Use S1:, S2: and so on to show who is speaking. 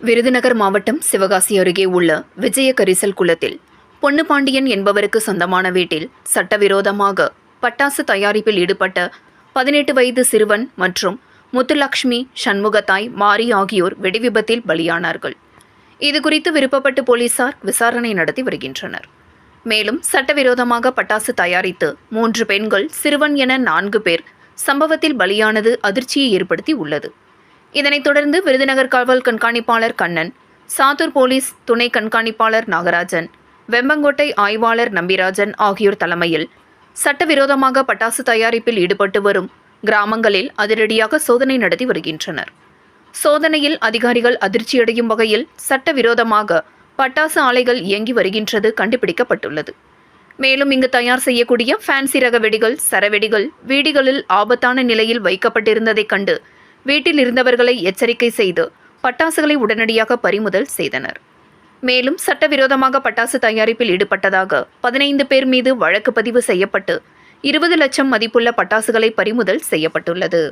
S1: விருதுநகர் மாவட்டம் சிவகாசி அருகே உள்ள விஜய கரிசல் குளத்தில் பொன்னுபாண்டியன் என்பவருக்கு சொந்தமான வீட்டில் சட்டவிரோதமாக பட்டாசு தயாரிப்பில் ஈடுபட்ட பதினெட்டு வயது சிறுவன் மற்றும் முத்துலக்ஷ்மி சண்முகத்தாய் மாரி ஆகியோர் வெடிவிபத்தில் பலியானார்கள். இதுகுறித்து விருப்பப்பட்டு போலீசார் விசாரணை நடத்தி வருகின்றனர். மேலும் சட்டவிரோதமாக பட்டாசு தயாரித்து மூன்று பெண்கள் சிறுவன் என நான்கு பேர் சம்பவத்தில் பலியானது அதிர்ச்சியை ஏற்படுத்தி உள்ளது. இதனைத் தொடர்ந்து விருதுநகர் காவல் கண்காணிப்பாளர் கண்ணன் சாத்தூர் போலீஸ் துணை கண்காணிப்பாளர் நாகராஜன் வெம்பங்கோட்டை ஆய்வாளர் நம்பிராஜன் ஆகியோர் தலைமையில் சட்டவிரோதமாக பட்டாசு தயாரிப்பில் ஈடுபட்டு வரும் கிராமங்களில் அதிரடியாக சோதனை நடத்தி வருகின்றனர். சோதனையில் அதிகாரிகள் அதிர்ச்சியடையும் வகையில் சட்டவிரோதமாக பட்டாசு ஆலைகள் இயங்கி வருகின்றது கண்டுபிடிக்கப்பட்டுள்ளது. மேலும் இங்கு தயார் செய்யக்கூடிய ஃபேன்சி ரக வெடிகள் சரவெடிகள் வீடுகளில் ஆபத்தான நிலையில் வைக்கப்பட்டிருந்ததைக் கண்டு வீட்டில் இருந்தவர்களை எச்சரிக்கை செய்து பட்டாசுகளை உடனடியாக பறிமுதல் செய்தனர். மேலும் சட்டவிரோதமாக பட்டாசு தயாரிப்பில் ஈடுபட்டதாக பதினைந்து பேர் மீது வழக்கு பதிவு செய்யப்பட்டு இருபது லட்சம் மதிப்புள்ள பட்டாசுகளை பறிமுதல் செய்யப்பட்டுள்ளது.